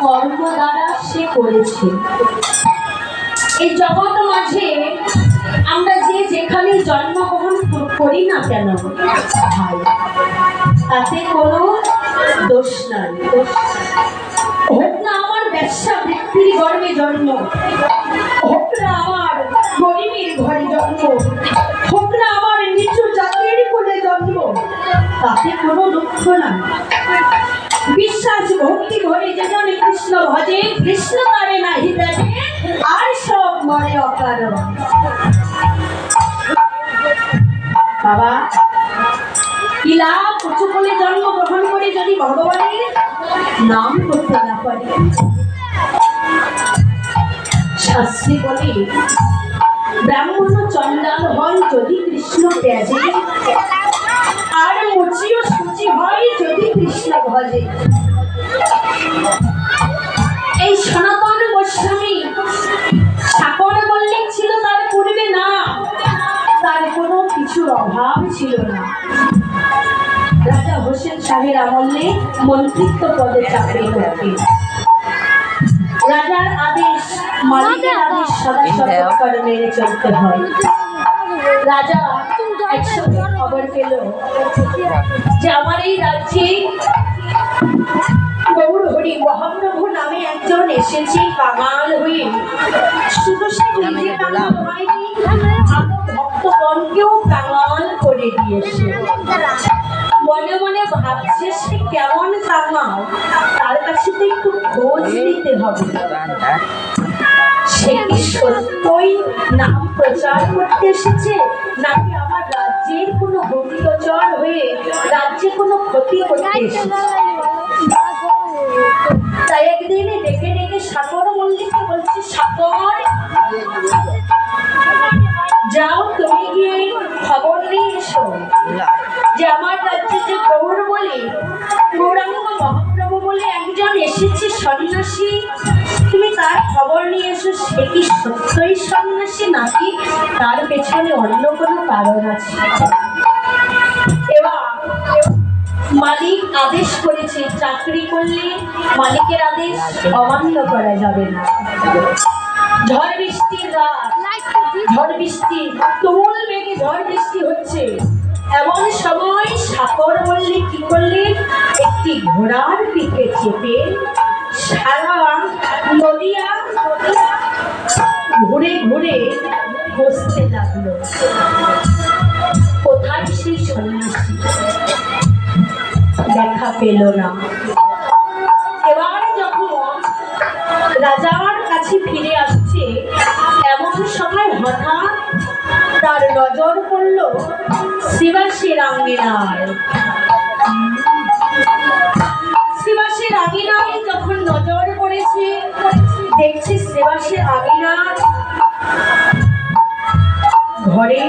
কর্ম দ্বারা সে করেছে। এই জগৎ মাঝে আমরা যে যেখানে জন্মগ্রহণ করি না কেন? তাতে কোনো দোষ নাই। না আমার ব্যবসা বৃত্তির গর্বে জন্ম। হোক আমার গরিবের ঘরে জন্ম। হোক না আমার নিচু জাতির কোলে জন্ম। তাতে কোনো দুঃখ নাই। বিশ্বাস, ভক্তি ভরে যেজন কৃষ্ণ ভজে, কৃষ্ণ তারে নাহি দেখে আর সব মরে অকারণ। বাবা কোলে জন্মগ্রহণ করে যদি ভগবানের নাম করতে না পারে? শাস্ত্রী বলে, ব্রাহ্মণ চণ্ডাল হয় যদি কৃষ্ণ ত্যাজে আর মুচিও সূচি হয় যদি কৃষ্ণ ভজে। এই সনাতন গোস্বামী সাকর মল্লিক ছিল তার পূর্বে না তার কোনো কিছুর অভাব ছিল না। রাজা হোসেন শাহের আমলে মন্ত্রিত্ব পদে চাকরি করতেন রাজার আদেশ মালিকের আদেশ সদা সর্বক্ষণ মেনে চলতে হয়। রাজা একসঙ্গে খবর পেল যে আমার এই রাজ্যে গৌর হরি মহাপ্রভু নামে একজন এসেছে কাঙাল হয়ে। শুধু সে নিজে কাঙাল হয়নি ভক্তগণকেও কাঙাল করে দিয়েছে। মনে মনে ভাবছে সে কেমন কাঙাল তার কাছে তো একটু খোঁজ নিতে হবে। সে কি সত্যই নাম প্রচার করতে এসেছে নাকি আমার রাজ্যের কোনো গুপ্তচর হয়ে রাজ্যে কোনো ক্ষতি করতে এসেছে? তাই একদিনে ডেকে ডেকে সাগর মল্লিককে বলছে সাগর যাও তুমি গিয়ে খবর নিয়ে এসো যে আমার রাজ্যে যে গৌর বলে গৌরাঙ্গ মহাপ্রভু বলে একজন এসেছে সন্ন্যাসী। তুমি তার খবর নিয়ে এসো, সে কি সত্যই সন্ন্যাসী নাকি তার পেছনে অন্য কোনো কারণ আছে? এবার মালিক আদেশ করেছে, চাকরি করলে মালিকের আদেশ অমান্য করা যাবে না। ঝড় বৃষ্টির রাত, ঝড় বৃষ্টি, তুমুল বেগে ঝড় বৃষ্টি হচ্ছে। এমন সময় সাকর বললে, কি করলেন একটি ঘোড়ার পিঠে চেপে সারা নদিয়া, ঘুরে ঘুরে বসতে লাগল। কোথায় সেই সন্ন্যাসী? দেখা পেল না। এবার যখন রাজার কাছে ফিরে আসছে, এমন সময় হঠাৎ তার নজর পড়ল শিবাসের আঙ্গিনায় শিবাসের আঙিনায় যখন নজর পড়েছে, দেখছে শিবাসের আঙিনার ঘরে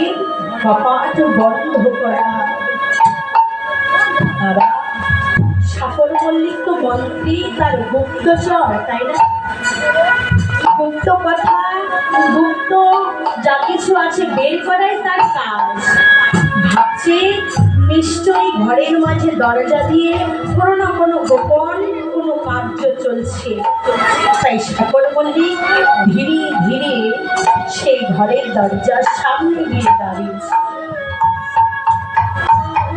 কপাট বন্ধ করা। বাবা সাফল তো মন্ত্রী, তার গুপ্তচর তাই না? গুপ্ত কথা গুপ্ত যা কিছু আছে বের করাই তার কাজ। ভাবছে নিশ্চয়ই ঘরের মাঝে দরজা দিয়ে কোনো না কোনো গোপন কোনো কার্য চলছে। তাই সকল মল্লিক ধীরে ধীরে সেই ঘরের দরজার সামনে গিয়ে দাঁড়িয়েছে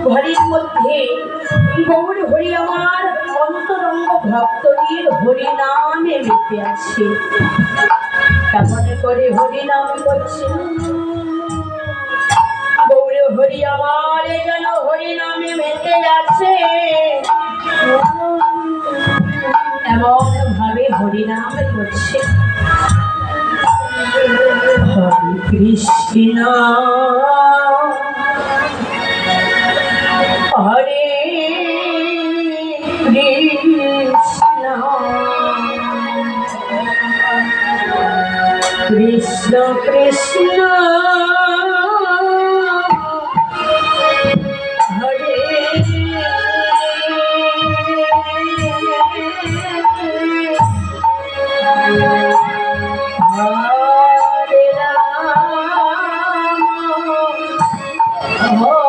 ঘরের মধ্যে গৌর হরি আমার অন্তরঙ্গ ভক্তদের হরি নামে মেতে আছে। কেমন করে হরি নাম করছে? হরি আমার যেন হরি নামে মেতে আছে এমন ভাবে হরি নাম করছে। হরে কৃষ্ণ। হরে কৃষ্ণ। কৃষ্ণ কৃষ্ণ। Oh.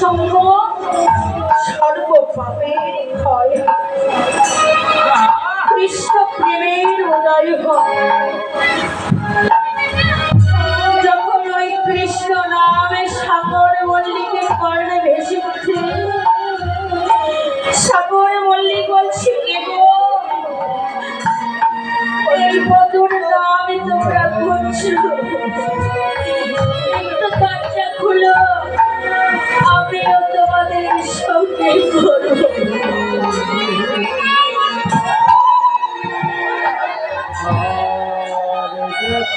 সাধু সঙ্গ। সর্ব পাপের ক্ষয় কৃষ্ণ প্রেমের উদয় হয়। আমার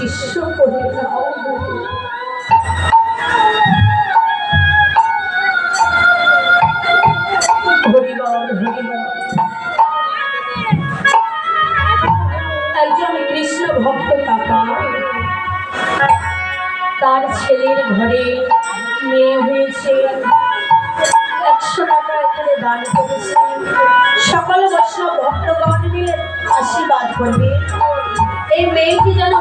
শিষ্য করে একজন কৃষ্ণ ভক্ত কাকা, তার ছেলের ঘরে মেয়ে হয়েছে। একশো টাকা এখানে দান করেছে। সকল বৈষ্ণব ভক্তগণ মিলে আশীর্বাদ করবে। এই মেয়েটি যেন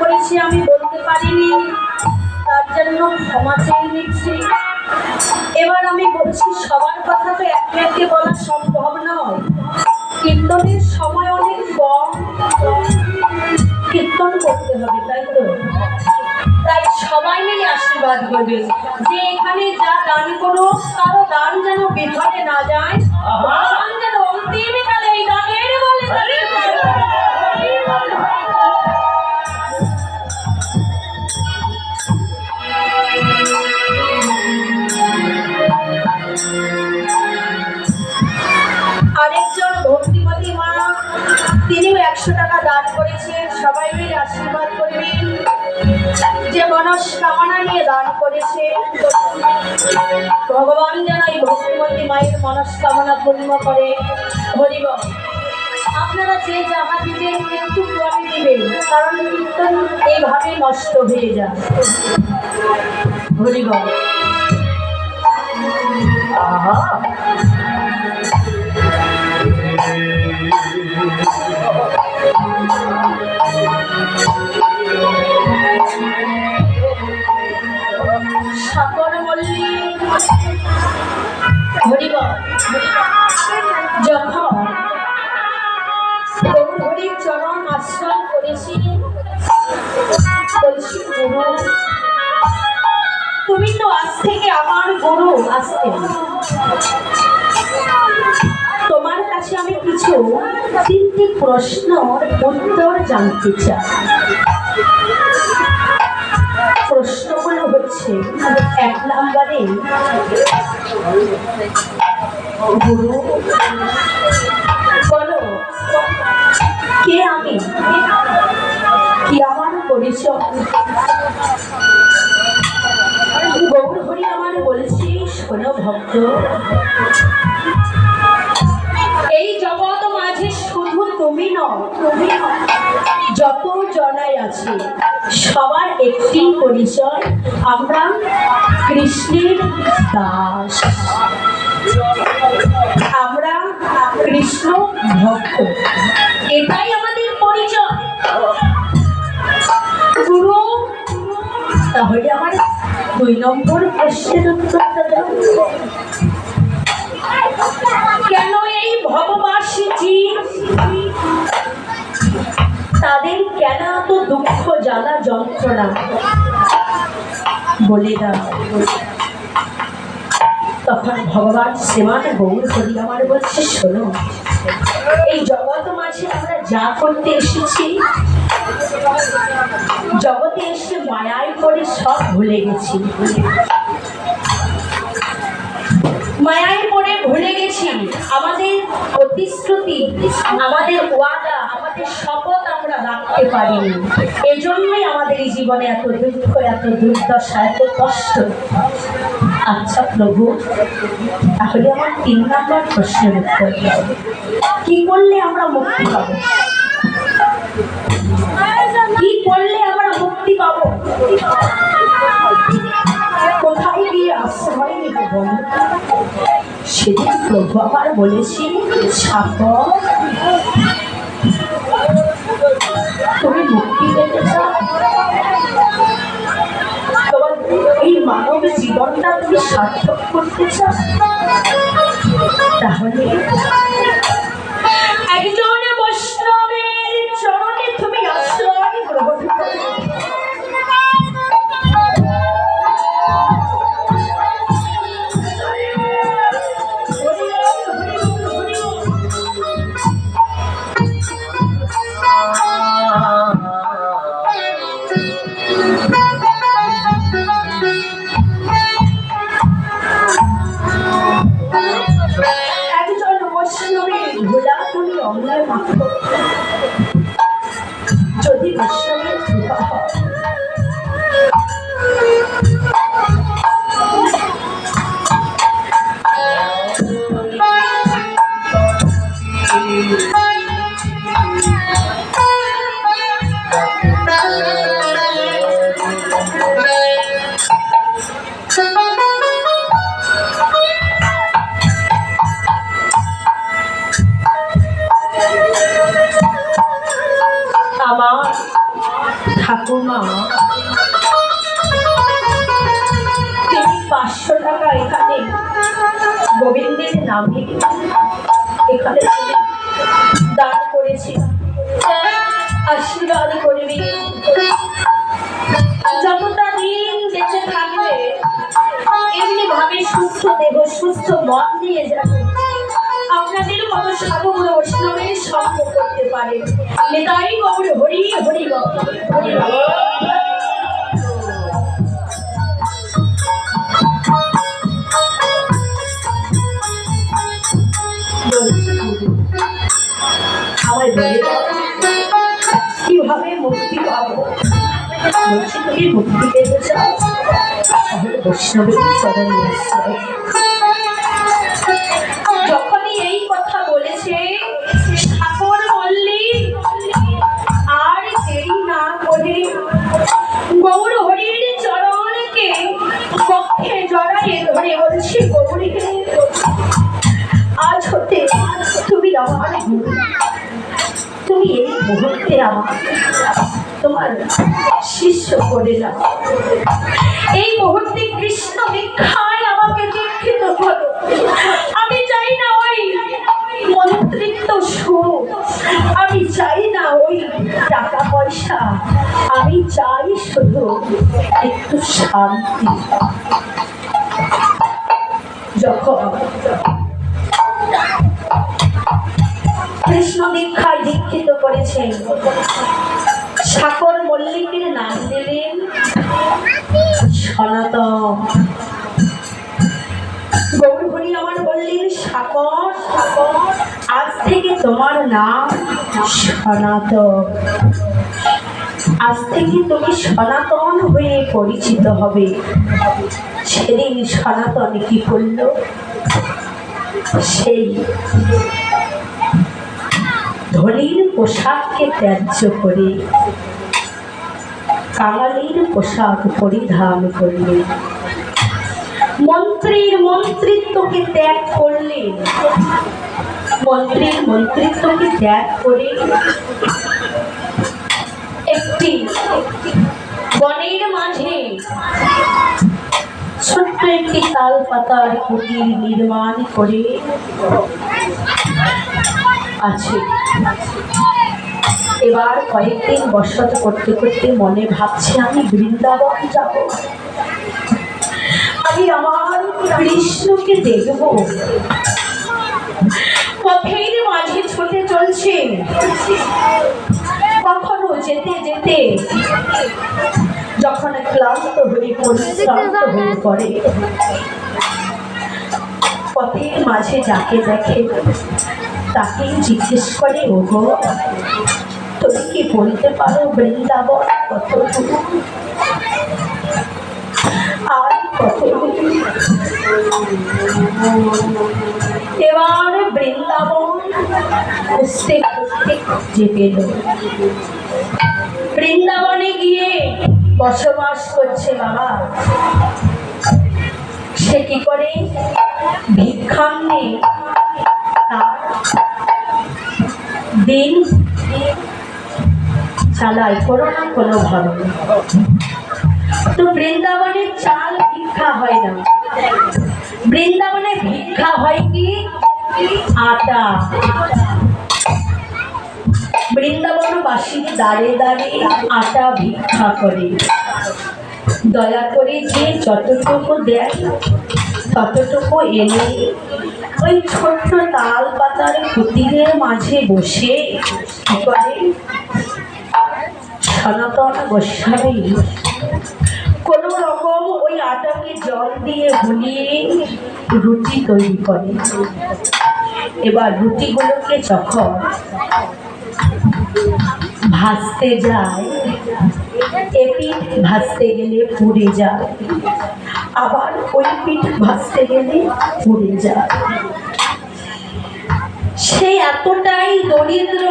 করেছে আমি বলতে পারিনি। তার জন্য ক্ষমা চেয়ে নিচ্ছি। এবার আমি বলছি সবার কথা তো একে একে বলা সম্ভব নয়। কীর্তনের সময় অনেক কম কীর্তন করতে হবে তাই তো? তাই সবাই মিলে আশীর্বাদ করবে। যে এখানে যা দান করো কারও দান যেন বিফলে না যায়। দান যেন অন্তিম কালে এই দানের বলে একশো টাকা দান করেছেন সবাই মিলে আশীর্বাদ করবেন যে মনস্কামনা নিয়ে দান করেছে, ভগবান যেন এই ভক্তিমতী মায়ের মনস্কামনা পূর্ণ করে। হরিব আপনারা যে যাহা দিবেন একটু কম দিবেন, কারণ কীর্তন এইভাবে নষ্ট হয়ে যায়। হরিব আহা! স্বপন মল্লিক হরিব যখন গুরু তুমি তো আজ থেকে আমার গুরু আসতে তোমার কাছে আমি কিছু তিনটি প্রশ্ন উত্তর জানতে চাই। হচ্ছে এক নম্বরে বলো কে আমি? কি আমার পরিচয়? গৌর হরি আমার বলছি শোনো ভক্ত? এই জগৎ মাঝে শুধু তুমি নও তুমি নও। যত জনাই আছে, সবার একটি পরিচয়, আমরা কৃষ্ণের দাস। আমরা কৃষ্ণ ভক্ত। এটাই আমাদের পরিচয়। পুরো তাহলে আমার দুই নম্বর প্রশ্নের উত্তরটা দাও। কেন এই ভববাসী জীব তাদের কেন এত দুঃখ জ্বালা যন্ত্রণা? বলে তখন ভগবান শ্রীমান গৌর হরি আমার বলছে, শোনো, এই জগৎ মাঝে আমরা যা করতে এসেছি, জগতে এসে মায়ায় করে সব ভুলে গেছি। মায়ায় পড়ে ভুলে গেছি। আমাদের প্রতিশ্রুতি, আমাদের ওয়াদা, আমাদের শপথ রাখতে পারিনি এজন্যই আমাদের এই জীবনে এত দুঃখ, এত দুর্দশা, এত কষ্ট। আচ্ছা প্রভু, তাহলে আমার তিন নম্বর প্রশ্নের উত্তর কি করলে আমরা মুক্তি পাবো? কি করলে আমরা মুক্তি পাবো? কোথায় গিয়ে আশ্রয় নিব? সেদিন প্রভু আবার বলেছি সাপর তুমি মুক্তি পেতে এই মানব জীবনটা তুমি সার্থক করতে চাও? তাহলে পাঁচশো টাকা এখানে গোবিন্দের নামে এখানে দান করেছি আশীর্বাদ করবি যতটা দিন বেঁচে থাকবে এমনি ভাবে সুস্থ দেহ সুস্থ মন নিয়ে যাবে আপনাদের মতো সাধু পারে। নেতাই গৌর হরি হরি হরি কীভাবে মুক্তি পাবো? মুক্তি পেতে চাও? বৈষ্ণবের চরণে মুহূর্তে আমার তোমার শিষ্য করে না এই মুহূর্তে কৃষ্ণ ভিক্ষায় আমাকে দীক্ষিত করো। আমি চাই না ওই মন্ত্রিত্ব শুরু। আমি চাই না ওই টাকা পয়সা। আমি চাই শুধু একটু শান্তি। যখন কৃষ্ণ দীক্ষায় দীক্ষিত করেছেন। সাকর মল্লিকের নাম দিলেন সনাতন। গৌরহরি আমার বললেন সাকর, আজ থেকে তোমার নাম সনাতন। আজ থেকে তুমি সনাতন হয়ে পরিচিত হবে। সেদিন সনাতন কি করল? সেই ধনির পোশাককে ত্যায্য করে, কাঙালির পোশাক পরিধান করলে। মন্ত্রীর মন্ত্রিত্বকে ত্যাগ করলেন মন্ত্রীর মন্ত্রিত্বকে ত্যাগ করে। একটি বনের মাঝে ছোট্ট একটি তাল পাতার কুটির নির্মাণ করে। আছে। এবার কয়েকদিন বসত করতে করতে মনে ভাবছে, আমি বৃন্দাবন যাব। আমি আমার কৃষ্ণকে দেখব। পথের মাঝে ছুটে চলছে। কখনো যেতে যেতে যখন ক্লান্ত হয়ে পরিশ্রান্ত হয়ে পড়ে, পথের মাঝে যাকে দেখে তাকে জিজ্ঞেস করে, ওগো, তুমি কি বলতে পারো বৃন্দাবন কতটুকু আর কতটুকু এবার বৃন্দাবন খুঁজতে খুঁজতে খুঁজে পেল। বৃন্দাবনে গিয়ে বসবাস করছে বাবা। সে কি করে? ভিক্ষান্নে দিন কোনো না কোনো তো বৃন্দাবনে চাল ভিক্ষা হয় না। বৃন্দাবনে ভিক্ষা হয় কি? আটা। বৃন্দাবনবাসী দাঁড়ে দাঁড়িয়ে আটা ভিক্ষা করে। দয়া করে যে যতটুকু দেয়, ততটুকু এনে ওই ছোট্ট তাল পাতার কুটিরের মাঝে বসে কি করে? সনাতন গোস্বামী কোন রকম ওই আটাকে জল দিয়ে গুলিয়ে রুটি তৈরি করে। এবার রুটিগুলোকে যখন ভাজতে যায় এ ভাসতে গেলে পুড়ে যায়, আবার ওই পিঠ ভাসতে গেলে পুড়ে যায়। সে এতটাই দরিদ্র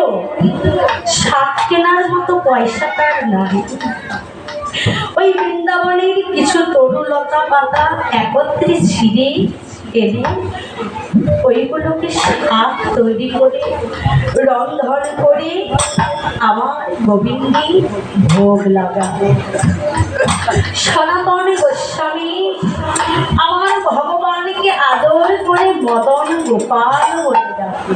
শাক কেনার মতো পয়সা তার নাই। ওই বৃন্দাবনের কিছু তরুলতা পাতা একত্রে ছিঁড়ে এনে ওইগুলোকে শাক তৈরি করে রন্ধন করে আমার গোবিন্দি ভোগ লাগাবে। সনাতন গোস্বামী, আমার ভগবানকে আদর করে মদন গোপাল বলে ডাকে।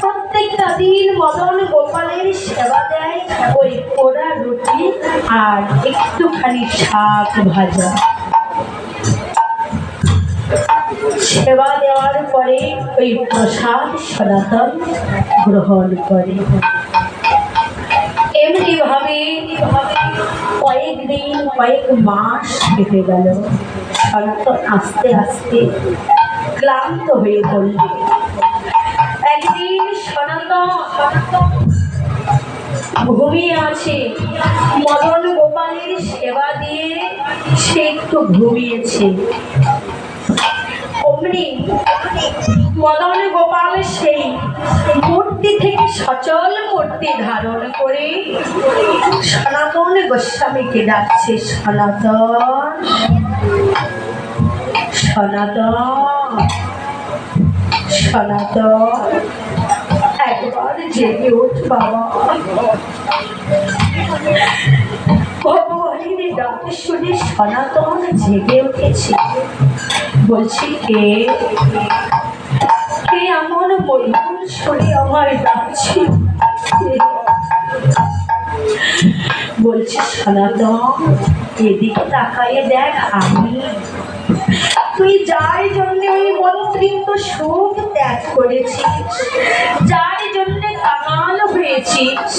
প্রত্যেকটা দিন মদন গোপালের সেবা দেয়, ওই পোড়া রুটি আর একটুখানি শাক ভাজা। সেবা দেওয়ার পরে ওই প্রসাদ সনাতন গ্রহণ করে। এমনি ভাবে কয়েকদিন, কয়েক মাস কেটে গেল। সনাতন আস্তে আস্তে ক্লান্ত হয়ে পড়ল। একদিন সনাতন ঘুমিয়ে আছে। মদন গোপালের সেবা দিয়ে সে একটু ঘুমিয়েছে। অমনি মদন গোপাল সেই মূর্তি থেকে সচল মূর্তি ধারণ করে। সনাতন গোস্বামীকে ডাকছে, সনাতন সনাতন সনাতন। একবার জেগে উঠ বাবা। শুনে সনাতন জেগে উঠেছে। বলছি কে? কে এমন মধুর শুনে আমার ডাকছি বলছে সনাতন এদিকে তাকাইয়ে দেখ আমি। তুই যার জন্য ওই মন্ত্রিত সুখ ত্যাগ করেছিস, যার জন্য কাঙাল হয়েছিস,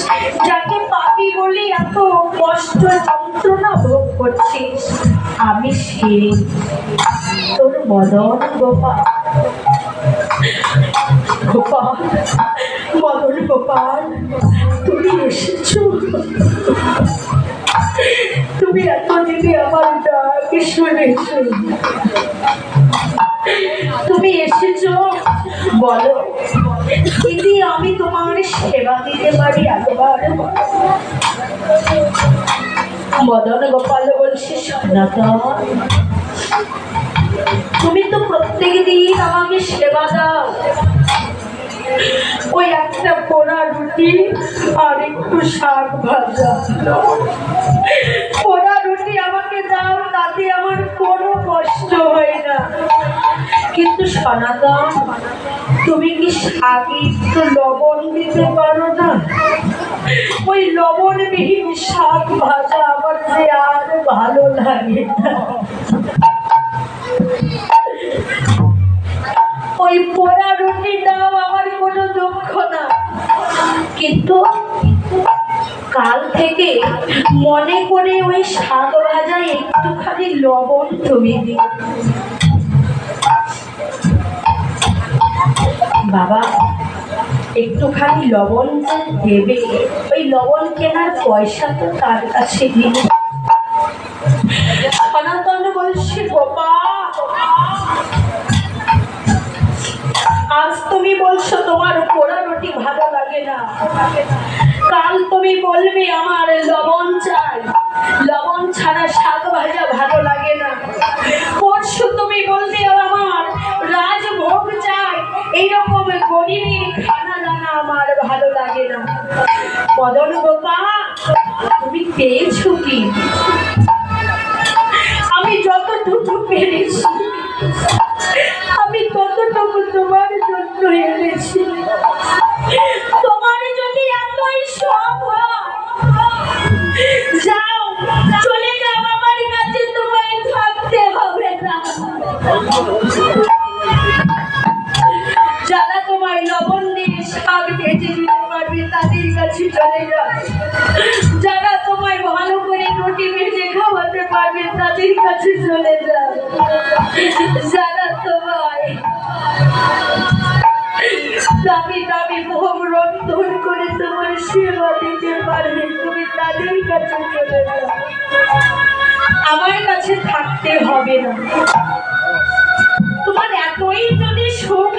যাকে পাপি বলে এত কষ্ট যন্ত্রণা ভোগ করছিস আমি সে তোর মদন গোপাল গোপাল মদন গোপাল, তুমি এসেছ। তুমি এতদিনে আমার ডাক শুনেছো। তুমি এসেছ। বলো দিদি আমি তোমার সেবা দিতে পারি একবার? মদন গোপাল সনাতন তুমি তো প্রত্যেক দিন আমাকে সেবা দাও। ওই একটা পোড়া রুটি আর একটু শাক ভাজা। পোড়া রুটি আমাকে দাও, তাতে আমার কোনো কষ্ট হয় না। কিন্তু সনাতন, তুমি কি শাকে একটু লবণ দিতে পারো না? ওই লবণবিহীন শাক ভাজা আমার যে আর ভালো লাগে না। ওই পোড়া রুটিটাও আমার কোনো দুঃখ না। কিন্তু কাল থেকে মনে করে ওই শাক ভাজায় একটুখানি লবণ তুমি দিও। বাবা, একটুখানি লবণ যে দেবে। ওই লবণ কেনার পয়সা তো তার কাছে নেই। সনাতন বলছে গোপাল আজ তুমি বলছো তোমার পোড়া রুটি ভালো লাগে না। কাল তুমি বলবে, আমার লবণ চাই। লবণ ছাড়া শাক ভাজা ভালো লাগে না। পরশু তুমি বলবে আমার রাজভোগ চাই। এইরকম গরিবের খানা দানা আমার ভালো লাগে না। পদন গোপা তুমি পেয়েছ কি? তাদের কাছে চলে আমার কাছে থাকতে হবে না। তোমার এতই যদি সুখ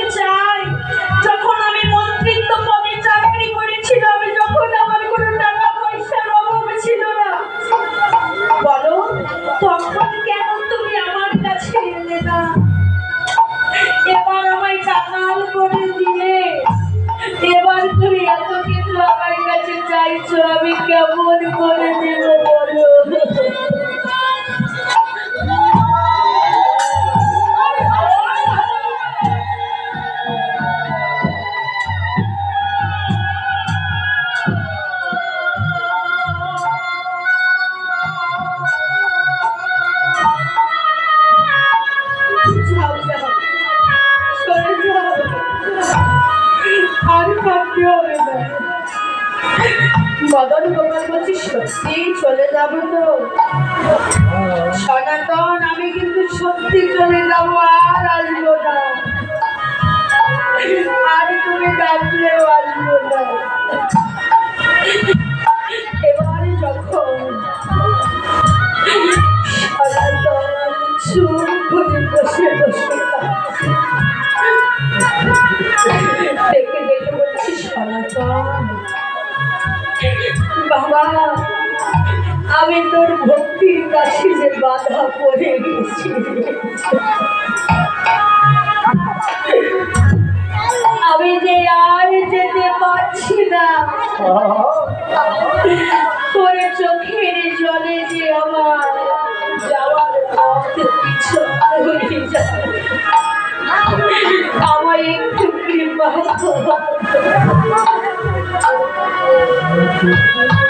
মদন গোপাল বলছি, সত্যি চলে যাব তো? সনাতন, আমি কিন্তু সত্যি চলে যাব, আর আসব না। আর তুমি ডাকলেও আসব না। বাবা, আমি তোর ভক্তির কাছে যে বাধা পড়ে গেছি। আমি যে আর যেতে পারছি না, তোর চোখের জলে যে আমার যাওয়ার পথ পিছু হয়ে যায়। আমার একটু কৃপা করো।